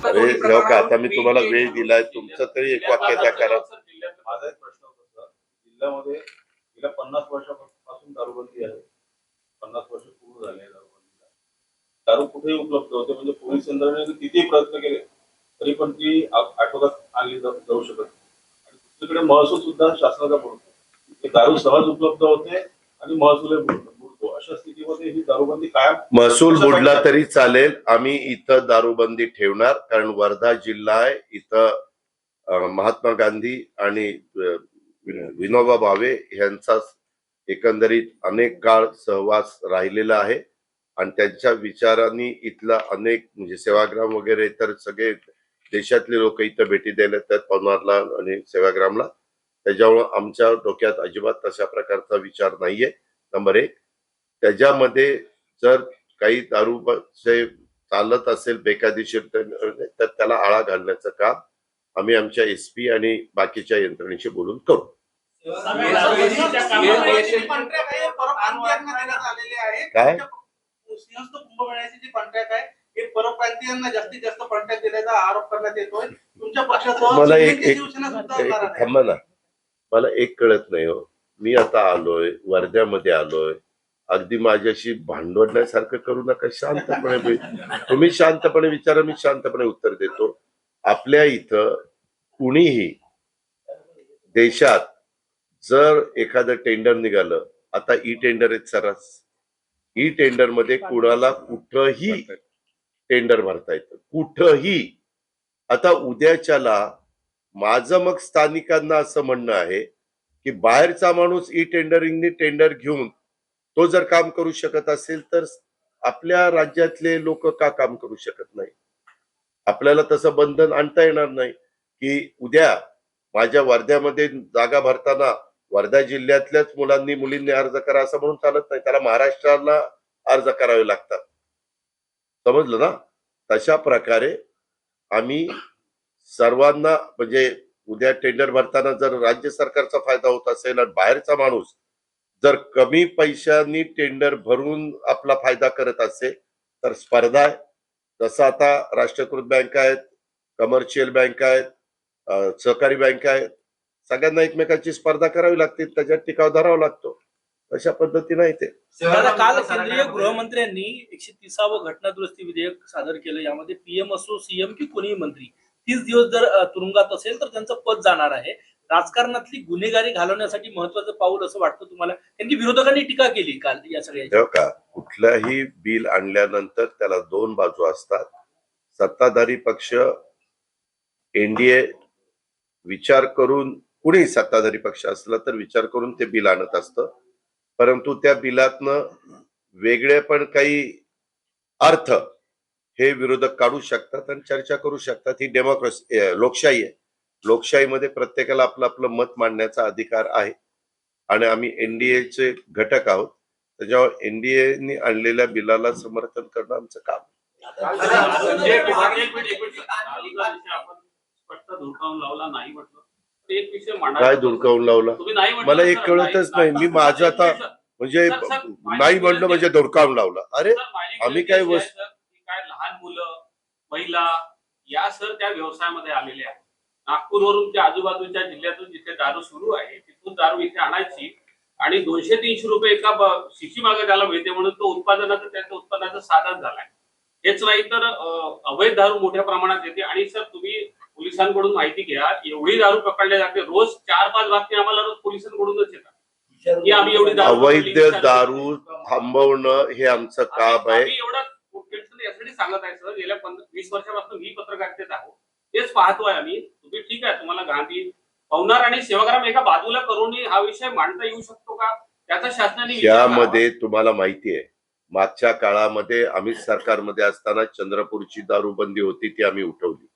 अरे का आता मी तुम्हाला वेळ दिलाय तुमचं तरी एक वाक्य त्या करा. माझा एक प्रश्न होता. जिल्ह्यामध्ये गेल्या पन्नास वर्षापासून दारूबंदी आहे. पन्नास वर्ष पूर्ण झाले आहे दारूबंदीला. दारू कुठेही उपलब्ध होते म्हणजे पोलीस यंत्रणेने किती प्रयत्न केले तरी पण ती आ- आटोक्यात आणली जाऊ शकत नाही. आणि दुसरीकडे महसूल सुद्धा शासनाचा बुडतो हे दारू सहज उपलब्ध होते आणि महसूल बुडतो ही दारूबंदी कायम? महसूल बुडला तरी चालेल. आम्ही इथं दारूबंदी ठेवणार. कारण वर्धा जिल्हा आहे. इथं महात्मा गांधी आणि विनोबा भावे यांचा एकंदरीत अनेक काळ सहवास राहिलेला आहे. आणि त्यांच्या विचारांनी इथला अनेक म्हणजे सेवाग्राम वगैरे तर सगळे देशातले लोक इथं भेटी द्यायला येतात. पवनारला आणि सेवाग्रामला. त्याच्यामुळं आमच्या डोक्यात अजिबात तशा प्रकारचा विचार नाहीये. नंबर एक. त्याच्यामध्ये जर काही दारू चालत असेल बेकायदेशीर तर त्याला आळा घालण्याचं काम आम्ही आमच्या एस पी आणि बाकीच्या यंत्रणेशी बोलून करू. काय? मला एक थांब एक थांबा ना. मला एक कळत नाही हो. मी आता आलोय वर्ध्यामध्ये आलोय. अगदी माझ्याशी भांडवण्यासारखं करू नका शांतपणे. तुम्ही शांतपणे विचारा मी शांतपणे उत्तर देतो. आपल्या इथं कुणीही देशात जर एखादं टेंडर निघालं आता ई टेंडर आहेत सरस ई टेंडरमध्ये कुणाला कुठंही टेंडर भरता येतं. कुठंही. आता उद्याच्याला माझं मग स्थानिकांना असं म्हणणं आहे की बाहेरचा माणूस ई टेंडरिंगने टेंडर घेऊन तो जर काम करू शकत असेल तर आपल्या राज्यातले लोक का काम करू शकत नाही? आपल्याला तसं बंधन आणता येणार नाही की उद्या माझ्या वर्ध्यामध्ये जागा भरताना वर्धा जिल्ह्यातल्याच मुलांनी मुलींनी अर्ज करा असं म्हणून चालत नाही. त्याला महाराष्ट्राला अर्ज करावे लागतात. समजलं ना? तशा प्रकारे आम्ही सर्वांना म्हणजे उद्या टेंडर भरताना जर राज्य सरकारचा फायदा होत असेल आणि बाहेरचा माणूस जर कमी पैशांनी टेंडर भरून आपला फायदा करत असेल तर स्पर्धा आहे. जसं आता राष्ट्रीयकृत बँक आहेत कमर्शियल बँक आहेत सहकारी बँक आहेत सगळ्यांना एकमेकांची स्पर्धा करावी लागते त्याच्यात टिकाव धरावा लागतो. अशा पद्धतीने आहे ते. दादा काल केंद्रीय गृहमंत्र्यांनी एकशे तिसावं घटनादुरुस्ती विधेयक सादर केलं. यामध्ये पीएम असो सीएम की कोणीही मंत्री तीस दिवस जर तुरुंगात असेल तर त्यांचं पद जाणार आहे. राजकारणातली गुन्हेगारी घालवण्यासाठी महत्वाचं पाऊल असं वाटतं तुम्हाला? कारण की विरोधकांनी टीका केली काल या सगळ्या हो का? कुठलंही बिल आणल्यानंतर त्याला दोन बाजू असतात. सत्ताधारी पक्ष एनडीए विचार करून कुणी सत्ताधारी पक्ष असला तर विचार करून ते बिल आणत असतं. परंतु त्या बिलातनं वेगळे पण काही अर्थ हे विरोधक काढू शकतात आणि चर्चा करू शकतात. ही डेमोक्रेसी लोकशाही आहे. लोकशाहीमध्ये प्रत्येकाला आपलं आपलं मत मांडण्याचा अधिकार आहे. आणि आम्ही एनडीएचे घटक आहोत. त्याच्यावर एनडीएने आणलेल्या बिलाला समर्थन करणं आमचं काम धुडकावून काय धुडकावून लावला? मला एक कळतच नाही. मी माझं आता म्हणजे नाही म्हणलं म्हणजे धुडकावून लावला. अरे आम्ही काय वस्तू काय लहान मुलं महिला या सर त्या व्यवसायामध्ये आलेल्या आहेत. नागपूरवरून त्या आजूबाजूच्या जिल्ह्यातून जिथे दारू सुरू आहे तिथून दारू इथे आणायची आणि दोनशे तीनशे रुपये एका शिशी मागे त्याला मिळते म्हणून तो उत्पादनाचं त्याचं उत्पन्नाचं साधन झालंय. हेच नाही तर अवैध दारू मोठ्या प्रमाणात येते. आणि सर तुम्ही पोलिसांकडून माहिती घ्या एवढी दारू पकडली जाते. रोज चार पाच बातमी आम्हाला रोज पोलिसांकडूनच येतात. की आम्ही एवढी अवैध. दारू थांबवणं हे आमचं काम आहे. एवढं यासाठी सांगत आहे सर गेल्या वीस वर्षापासून मी पत्रकारितेत आहोत. तेच पाहतोय आम्ही. तुम्ही ठीक आहे तुम्हाला गांधी पवनार आणि सेवाग्राम एका बाजूला करून हा विषय मांडता येऊ शकतो का? त्याचा शासनाने यामध्ये तुम्हाला माहिती आहे मागच्या काळामध्ये आम्ही सरकारमध्ये असताना चंद्रपूरची दारूबंदी होती ती आम्ही उठवली.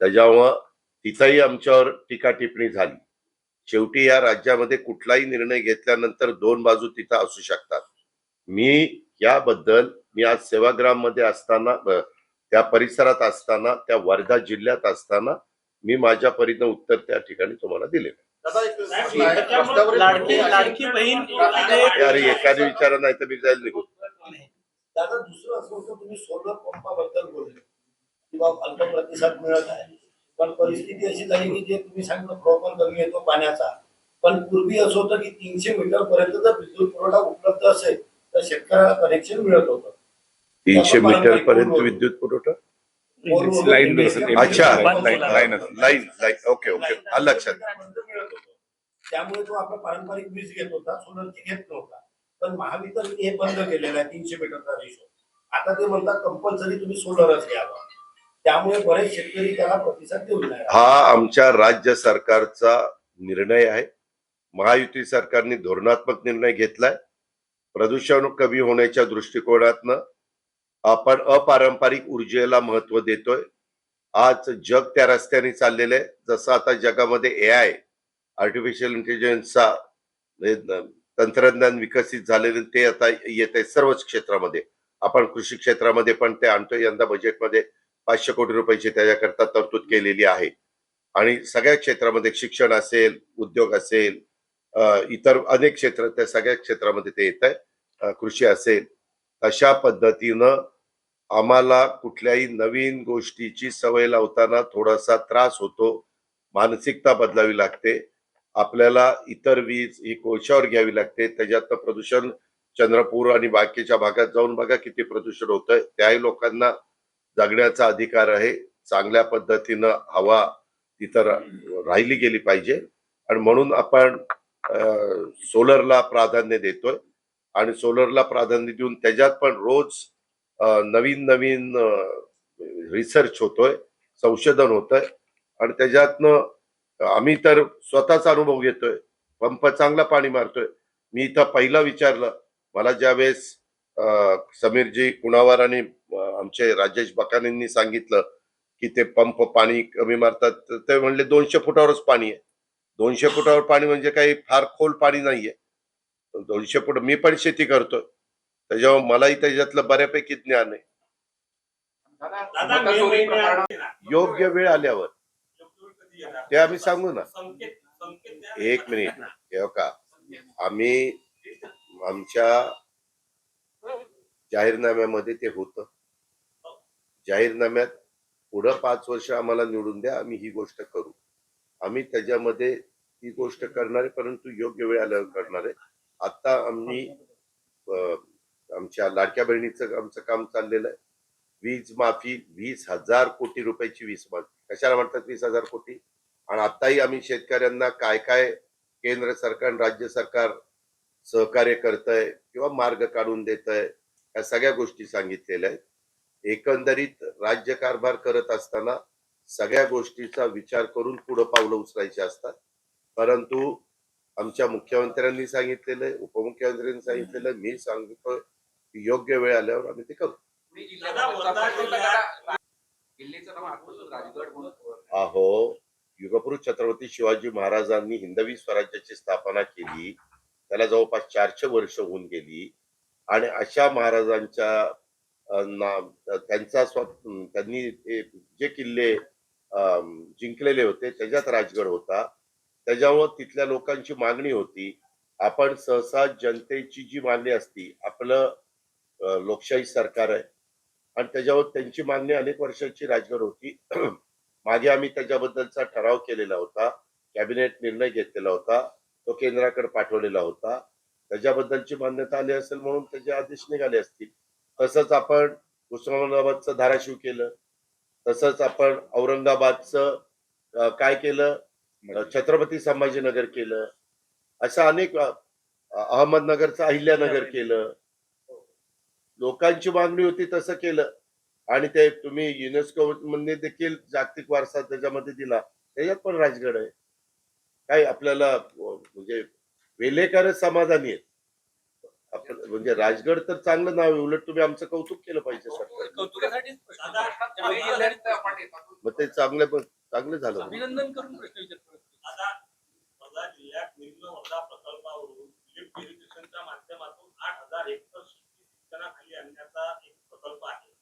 त्याच्यामुळं तिथंही आमच्यावर टीका टिप्पणी झाली. शेवटी या राज्यामध्ये कुठलाही निर्णय घेतल्यानंतर दोन बाजू तिथं असू शकतात. मी याबद्दल मी आज सेवाग्राममध्ये असताना त्या परिसरात असताना त्या वर्धा जिल्ह्यात असताना मी माझ्या परीनं उत्तर त्या ठिकाणी तुम्हाला दिले. अरे एखादी विचारा नाही तर मी जाईल निघून दादा दुसरं असं होतं तुम्ही सोलर पंपाबद्दल बोलले. किंवा अल्प प्रतिसाद मिळत आहे. पण परिस्थिती अशी झाली की जे तुम्ही सांगितलं पण कमी येतो पाण्याचा. पण पूर्वी असं होतं की तीनशे मीटर पर्यंत जर विद्युत पुरवठा उपलब्ध असेल तर शेतकऱ्याला कनेक्शन मिळत होतं. तीनशे मीटर पर्यंत विद्युत पुरवठा? लाईन अच्छा. Line line line line okay okay आलं लक्षात. त्यामुळे तो आपला पारंपरिक वीज घेत होता सोलरची घेत नव्हता. पण महावितरण हे बंद केलेलं आहे तीनशे मीटरचा रेशो. आता ते म्हणतात कंपल्सरी तुम्ही सोलरच घ्यावा. त्यामुळे बरेच शेतकरी त्याला प्रतिसाद देऊ नाही राहिले. हा आमच्या राज्य सरकारचा निर्णय आहे. महायुती सरकारने धोरणात्मक निर्णय घेतलाय. प्रदूषण कमी होण्याच्या दृष्टिकोनातनं आपण अपारंपरिक ऊर्जेला महत्त्व देतोय. आज जग त्या रस्त्याने चाललेलं आहे जसं आता जगामध्ये ए आय आर्टिफिशियल इंटेलिजन्सचा तंत्रज्ञान विकसित झालेलं ते आता येत आहे सर्वच क्षेत्रामध्ये. आपण कृषी क्षेत्रामध्ये पण ते आणतोय. यंदा बजेटमध्ये पाचशे कोटी रुपयाची त्याच्याकरता तरतूद केलेली आहे. आणि सगळ्या क्षेत्रामध्ये शिक्षण असेल उद्योग असेल इतर अनेक क्षेत्र त्या सगळ्या क्षेत्रामध्ये ते येत आहे कृषी असेल अशा पद्धतीनं आम्हाला कुठल्याही नवीन गोष्टीची सवय लावताना थोडासा त्रास होतो मानसिकता बदलावी लागते आपल्याला इतर वीज ही कोळशावर घ्यावी लागते त्याच्यातनं प्रदूषण चंद्रपूर आणि बाकीच्या भागात जाऊन बघा किती प्रदूषण होतंय त्याही लोकांना जगण्याचा अधिकार आहे चांगल्या पद्धतीनं हवा तिथं राहिली गेली पाहिजे आणि म्हणून आपण सोलरला प्राधान्य देतोय आणि सोलरला प्राधान्य देऊन त्याच्यात पण रोज नवीन नवीन रिसर्च होतोय संशोधन होतंय आणि त्याच्यातनं आम्ही तर स्वतःचा अनुभव घेतोय. पंप चांगला पाणी मारतोय. मी इथं पहिला विचारलं मला ज्यावेळेस अ, समीरजी कुणावर आणि आमचे राजेश बकानेंनी सांगितलं की ते पंप पाणी कमी मारतात ते म्हणले दोनशे फुटावरच पाणी आहे. दोनशे फुटावर पाणी म्हणजे काही फार खोल पाणी नाहीये. दोनशे फुट मी पण शेती करतोय. त्याच्यामुळे मलाही त्याच्यातलं बऱ्यापैकी ज्ञान आहे. योग्य वेळ आल्यावर. ते आम्ही सांगू ना. संकेत संकेत द्या. एक मिनिट. हे का आम्ही आमच्या जाहीरनाम्यामध्ये ते होतं. जाहीरनाम्यात पुढं पाच वर्ष आम्हाला निवडून द्या आम्ही ही गोष्ट करू. आम्ही त्याच्यामध्ये ही गोष्ट करणार आहे परंतु योग्य वेळ आल्यावर करणार आहे. आता आम्ही आमच्या लाडक्या बहिणीचं आमचं काम चाललेलं आहे. वीज माफी वीस हजार कोटी रुपयाची वीज माफी. कशाला म्हणतात वीस हजार कोटी? आणि आताही आम्ही शेतकऱ्यांना काय काय केंद्र सरकार आणि राज्य सरकार सहकार्य करत आहे किंवा मार्ग काढून देत आहे या सगळ्या गोष्टी सांगितलेल्या आहेत. एकंदरीत राज्य कारभार करत असताना सगळ्या गोष्टीचा विचार करून पुढं पावलं उचलायची असतात. परंतु आमच्या मुख्यमंत्र्यांनी सांगितलेलं आहे उपमुख्यमंत्र्यांनी सांगितलेलं मी सांगतोय की योग्य वेळ आल्यावर आम्ही ते करू. अहो युगपुरुष छत्रपती शिवाजी महाराजांनी हिंदवी स्वराज्याची स्थापना केली. त्याला जवळपास चारशे वर्ष होऊन गेली. आणि अशा महाराजांच्या त्यांचा स्व त्यांनी ते जे किल्ले जिंकलेले होते त्याच्यात राजगड होता. त्याच्यामुळं तिथल्या लोकांची मागणी होती. आपण सहसा जनतेची जी मागणी असती आपलं लोकशाही सरकार आहे. आणि त्याच्यावर त्यांची मागणी अनेक वर्षाची राजगड होती. मागे आम्ही त्याच्याबद्दलचा ठराव केलेला होता. कॅबिनेट निर्णय घेतलेला होता. तो केंद्राकडे पाठवलेला होता. त्याच्याबद्दलची मान्यता आली असेल म्हणून त्याचे आदेश निघाले असतील. तसंच आपण उस्मानाबादचं धाराशिव केलं. तसंच आपण औरंगाबादचं काय केलं? अं, छत्रपती संभाजीनगर केलं. असं अनेक अहमदनगरचं अहिल्यानगर केलं. लोकांची मागणी होती तसं केलं. आणि ते तुम्ही युनेस्को मध्ये देखील जागतिक वारसा त्याच्यामध्ये दिला. त्याच्यात पण राजगड आहे. काय आपल्याला म्हणजे वेलेकरच समाधानी आहेत. म्हणजे राजगड तर चांगलं नाव आहे. उलट तुम्ही आमचं कौतुक केलं पाहिजे विचारतो. मग ते चांगलं पण चांगलं झालं. अभिनंदन करून प्रश्न विचारतो. आता वर्धा जिल्ह्यात निम्न वर्धा प्रकल्पावरून लिफ्ट इरिगेशनच्या माध्यमातून आठ हजार एकर शेती सिंचनाखाली आणण्याचा एक प्रकल्प आहे.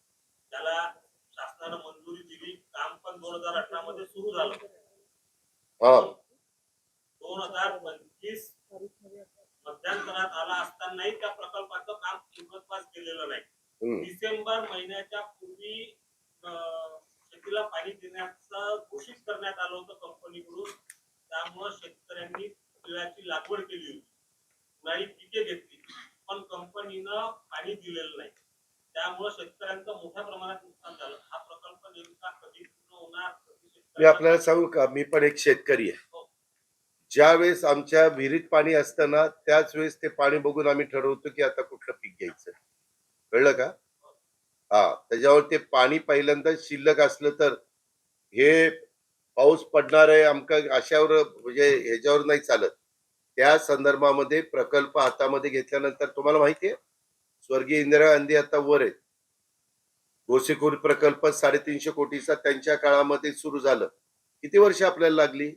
त्याला शासनानं मंजुरी दिली. काम पण दोन हजार अठरा मध्ये सुरू झालं. दोन हजार पंचवीस मध्यांतरात आला असतानाही त्या प्रकल्पाचं काम पूर्णत्वास केलेलं नाही. डिसेंबर महिन्याच्या पूर्वी शेतीला पाणी देण्याचं घोषित करण्यात आलं होतं कंपनीकडून. त्यामुळं शेतकऱ्यांनी तिळाची लागवड केली होती. उन्हाळी पिके घेतली. पण कंपनीनं पाणी दिलेलं नाही. त्यामुळं शेतकऱ्यांचं मोठ्या प्रमाणात नुकसान झालं. हा प्रकल्प नेमका कधी पूर्ण होणार कधी मी शेतकऱ्यांना- आपल्याला सांगू का? मी पण एक शेतकरी आहे. ज्या वेळेस आमच्या विहिरीत पाणी असतं ना त्याच वेळेस ते पाणी बघून आम्ही ठरवतो की आता कुठलं पीक घ्यायचं. कळलं का? हा. त्याच्यावर ते पाणी पहिल्यांदा शिल्लक असलं तर हे पाऊस पडणार आहे आमका अशावर म्हणजे ह्याच्यावर नाही चालत. त्या संदर्भामध्ये प्रकल्प हातामध्ये घेतल्यानंतर तुम्हाला माहिती आहे? स्वर्गीय इंदिरा गांधी आता वर आहेत. गोसेखोरी प्रकल्प साडेतीनशे कोटीचा त्यांच्या काळामध्ये सुरू झालं. किती वर्ष आपल्याला लागली?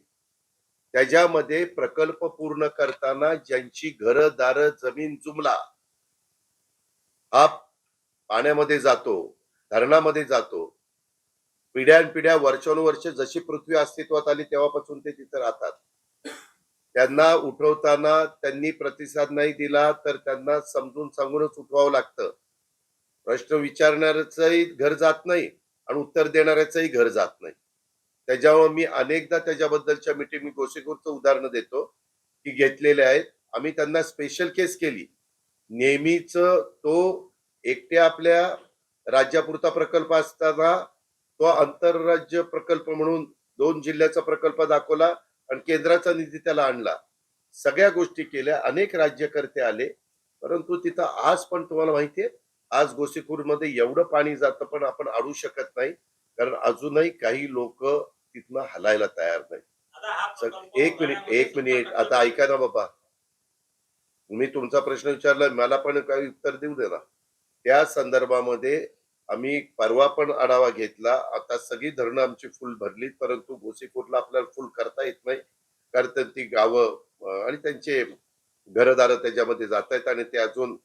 त्याच्यामध्ये प्रकल्प पूर्ण करताना ज्यांची घरं दार जमीन जुमला हा पाण्यामध्ये जातो धरणामध्ये जातो. पिढ्यानपिढ्या वर्षानुवर्ष जशी पृथ्वी अस्तित्वात आली तेव्हापासून ते तिथे राहतात. त्यांना उठवताना त्यांनी प्रतिसाद नाही दिला तर त्यांना समजून सांगूनच उठवावं लागतं. प्रश्न विचारणाऱ्याचंही घर जात नाही आणि उत्तर देणाऱ्याचंही घर जात नाही. त्याच्यामुळे मी अनेकदा त्याच्याबद्दलच्या मीटिंग मी गोसेखोरचं उदाहरण देतो की घेतलेले आहेत. आम्ही त्यांना स्पेशल केस केली. नेहमीच तो एकट्या आपल्या राज्यापुरता प्रकल्प असताना तो आंतरराज्य प्रकल्प म्हणून दोन जिल्ह्याचा प्रकल्प दाखवला. आणि केंद्राचा निधी त्याला आणला. सगळ्या गोष्टी केल्या. अनेक राज्यकर्ते आले. परंतु तिथं आज पण तुम्हाला माहितीये आज गोसेखूरमध्ये एवढं पाणी जातं पण आपण अडू शकत नाही. कारण अजूनही काही लोक तिथनं हलायला तयार नाही एक मिनिट एक मिनिट. आता ऐका ना बाबा. मी तुमचा प्रश्न विचारला मला पण काही उत्तर देऊ दे ना. त्या संदर्भामध्ये आम्ही परवा पण आढावा घेतला. आता सगळी धरणं आमची फुल भरलीत परंतु गोसेखोरला आपल्याला फुल करता येत नाही. कारण ती गावं आणि त्यांचे घरदार त्याच्यामध्ये जात आहेत आणि ते अजून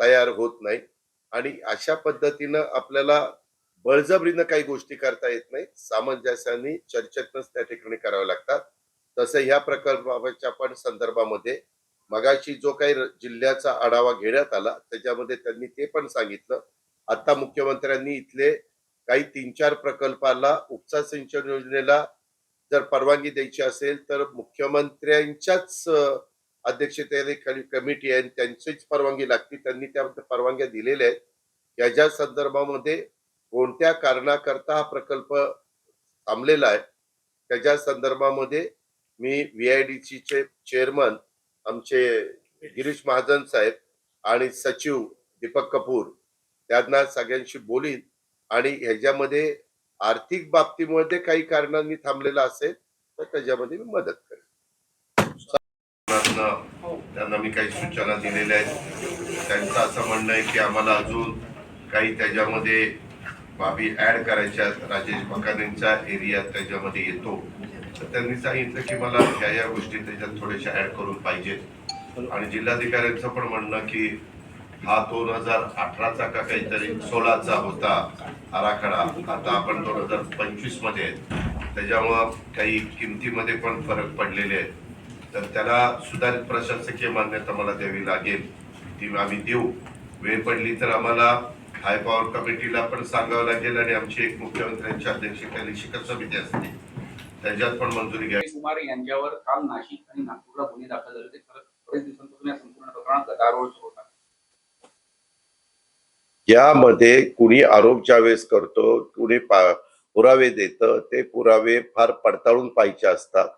तयार होत नाही आणि अशा पद्धतीनं आपल्याला बळजबरीनं काही गोष्टी करता येत नाही सामंजस्याने चर्चेतनच त्या ठिकाणी कराव्या लागतात. तसं ह्या प्रकल्पाच्या पण संदर्भामध्ये मगाशी जो काही जिल्ह्याचा आढावा घेण्यात आला त्याच्यामध्ये त्यांनी ते पण सांगितलं. आता मुख्यमंत्र्यांनी इथले काही तीन चार प्रकल्पाला उपसा सिंचन योजनेला जर परवानगी द्यायची असेल तर मुख्यमंत्र्यांच्याच अध्यक्षतेने खाली कमिटी आहे त्यांचीच परवानगी लागते. त्यांनी त्या परवानग्या दिलेल्या आहेत. याच्या संदर्भामध्ये कोणत्या कारणाकरता हा प्रकल्प थांबलेला आहे त्याच्या संदर्भामध्ये मी व्ही आय डी सी चे चेअरमन आमचे गिरीश महाजन साहेब आणि सचिव दीपक कपूर त्यांना सगळ्यांशी बोलीन. आणि ह्याच्यामध्ये आर्थिक बाबतीमध्ये काही कारणांनी थांबलेला असेल तर त्याच्यामध्ये मी मदत करेन. त्यांना मी काही सूचना दिलेल्या आहेत. त्यांचं असं म्हणणं आहे की आम्हाला अजून काही त्याच्यामध्ये बाबी ऍड करायच्या राजेश बकानेंचा एरिया त्याच्यामध्ये येतो. तर त्यांनी सांगितलं की मला ह्या या गोष्टी त्याच्यात थोड्याशा ऍड करून पाहिजेत. आणि जिल्हाधिकाऱ्यांचं पण म्हणणं की हा दोन हजार अठराचा का काहीतरी सोळाचा होता आराखडा. आता आपण दोन हजार पंचवीसमध्ये त्याच्यामुळं काही किमतीमध्ये पण फरक पडलेले आहेत. तर त्याला सुधारित प्रशासकीय मान्यता मला द्यावी लागेल. ती आम्ही देऊ. वेळ पडली तर आम्हाला हाय पॉवर कमिटीला पण सांगावं लागेल आणि आमची एक मुख्यमंत्र्यांच्या अध्यक्षतेखाली शिखर समिती असते. त्याच्यात पण मंजुरी घ्या. कुमार यांच्यावर काल नाशिक आणि नागपूरला गुन्हे दाखल झाले ते खरंच बरेच दिवसांपासून या संपूर्ण प्रकरणात गदारोळ सुरू यामध्ये कुणी आरोप ज्यावेळेस करतो कुणी पा- पुरावे देतं ते पुरावे फार पडताळून पाहिजे असतात.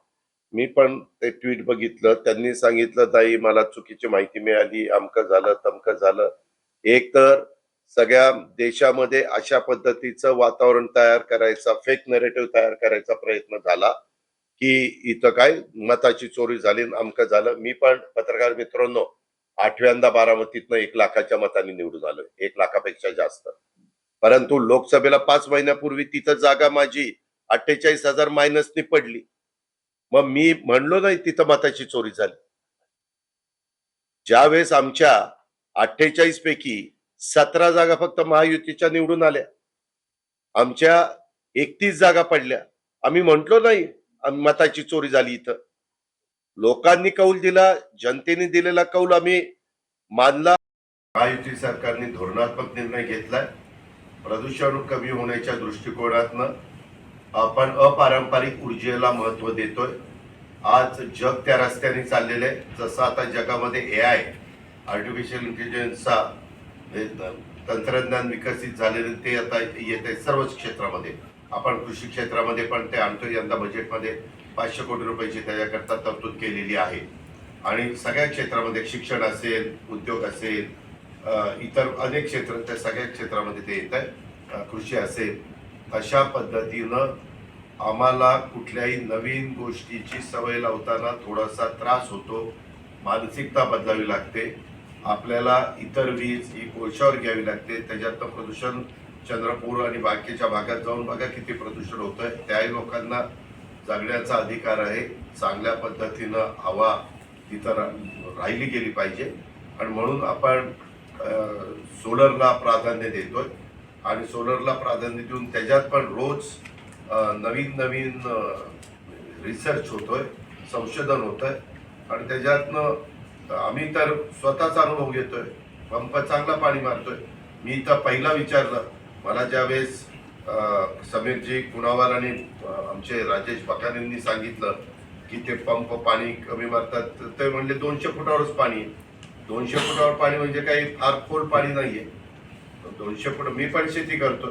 मी पण ते ट्विट बघितलं त्यांनी सांगितलं ताई मला चुकीची माहिती मिळाली अमकं झालं तमकं झालं. एक तर सगळ्या देशामध्ये अशा पद्धतीचं वातावरण तयार करायचा फेक नरेटिव्ह तयार करायचा प्रयत्न झाला की इथं काय मताची चोरी झाली अमकं झालं. मी पण पत्रकार मित्रांनो आठव्यांदा बारामतीतनं एक लाखाच्या मतांनी निवडून आलोय. एक लाखापेक्षा जास्त. परंतु लोकसभेला पाच महिन्यापूर्वी तिथं जागा माझी अठ्ठेचाळीस हजार मायनसनी पडली. मग मी म्हणलो नाही तिथं मताची चोरी झाली. ज्यावेळेस आमच्या अठ्ठेचाळीस पैकी सतरा जागा फक्त महायुतीच्या निवडून आल्या. आमच्या एकतीस जागा पडल्या. आम्ही म्हंटलो नाही मताची चोरी झाली इथं. लोकांनी कौल दिला जनतेने दिलेला कौल आम्ही मानला. महायुती सरकारने धोरणात्मक निर्णय घेतलाय. प्रदूषण कमी होण्याच्या दृष्टिकोनातनं आपण अपारंपरिक ऊर्जेला महत्त्व देतोय. आज जग त्या रस्त्याने चाललेलं आहे जसं आता जगामध्ये ए आय आर्टिफिशियल इंटेलिजन्सचा हे तंत्रज्ञान विकसित झालेलं ते आता येत आहे सर्वच क्षेत्रामध्ये. आपण कृषी क्षेत्रामध्ये पण ते आणतो यंदा बजेटमध्ये पाचशे कोटी रुपयाची त्याच्याकरता तरतूद केलेली आहे. आणि सगळ्या क्षेत्रामध्ये शिक्षण असेल उद्योग असेल इतर अनेक क्षेत्र त्या सगळ्या क्षेत्रामध्ये ते येत आहे कृषी असेल अशा पद्धतीनं आम्हाला कुठल्याही नवीन गोष्टीची सवय लावताना थोडासा त्रास होतो मानसिकता बदलावी लागते आपल्याला इतर वीज ही कोळशावर घ्यावी लागते त्याच्यातनं प्रदूषण चंद्रपूर आणि बाकीच्या भागात जाऊन बघा किती प्रदूषण होतं आहे त्याही लोकांना जगण्याचा अधिकार आहे चांगल्या पद्धतीनं हवा तिथं रा- राहिली गेली पाहिजे. आणि म्हणून आपण सोलरला प्राधान्य देतोय. आणि सोलरला प्राधान्य देऊन त्याच्यात पण रोज नवीन नवीन रिसर्च होतोय संशोधन होतंय. आणि त्याच्यातनं आम्ही तर स्वतःचा अनुभव घेतोय. पंप चांगला पाणी मारतोय. मी तर पहिला विचारलं मला ज्यावेळेस समीरजी कुणावार आणि आमचे राजेश बकानेंनी सांगितलं की ते पंप पाणी कमी मारतात. ते म्हणले दोनशे फुटावरच पाणी आहे. दोनशे फुटावर पाणी म्हणजे काही फार खोल पाणी नाहीये. दोनशे फूट मी पण शेती करतो